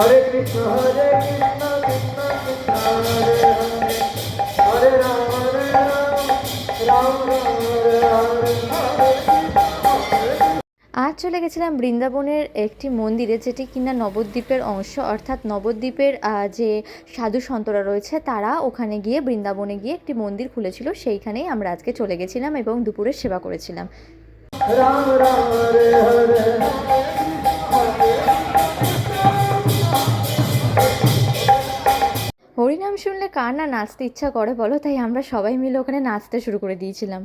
হরে কৃষ্ণ হরে কৃষ্ণ কৃষ্ণ কৃষ্ণ হরে হরে হরে রাম হরে রাম রাম রাম হরে হরে হরে আজ চলে গেছিলাম বৃন্দাবনের একটি মন্দিরে যেটি কিনা নবদ্বীপের অংশ অর্থাৎ নবদ্বীপের যে সাধু সন্তরা রয়েছে তারা ওখানে গিয়ে বৃন্দাবনে গিয়ে একটি মন্দির খুলেছিল। সেইখানেই আমরা আজকে চলে গেছিলাম এবং দুপুরে সেবা করেছিলাম। রাম রাম হরিনাম শুনলে কার না নাচতে ইচ্ছা করে বলো তাই আমরা সবাই মিলে ওখানে নাচতে শুরু করে দিয়েছিলাম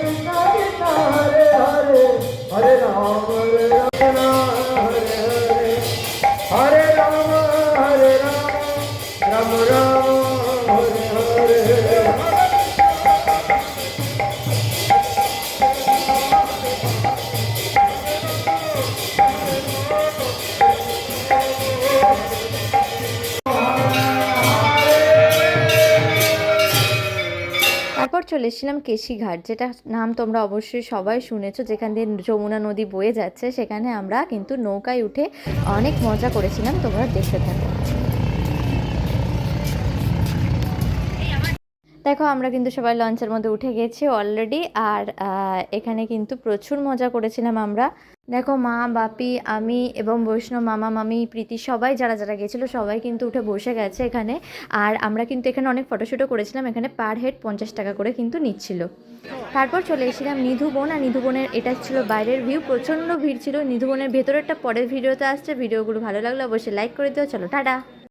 কৃষ্ণ তারপর চলে এসেছিলাম কেশিঘাট, যেটা নাম তোমরা অবশ্যই সবাই শুনেছো, যেখান দিয়ে যমুনা নদী বয়ে যাচ্ছে, সেখানে আমরা কিন্তু নৌকায় উঠে অনেক মজা করেছিলাম, তোমরা দেখতে থাকো। দেখো, আমরা কিন্তু সবাই লঞ্চের মধ্যে উঠে গেছি অলরেডি আর এখানে কিন্তু প্রচুর মজা করেছিলাম আমরা। দেখো, মা, বাপি, আমি এবং বৈষ্ণব, মামা, মামি, প্রীতি সবাই যারা যারা গেছিল সবাই কিন্তু উঠে বসে গেছে এখানে। আর আমরা কিন্তু এখানে অনেক ফটোশ্যুটও করেছিলাম, এখানে পার হেড পঞ্চাশ টাকা করে কিন্তু নিচ্ছিল। তারপর চলে এসেছিলাম নিধুবন আর নিধুবনের এটা ছিল বাইরের ভিউ প্রচণ্ড ভিড় ছিল। নিধুবনের ভেতরেরটা পরের ভিডিওতে আসছে ভিডিওগুলো ভালো লাগলে অবশ্যই লাইক করে দিও। চলো, টাটা!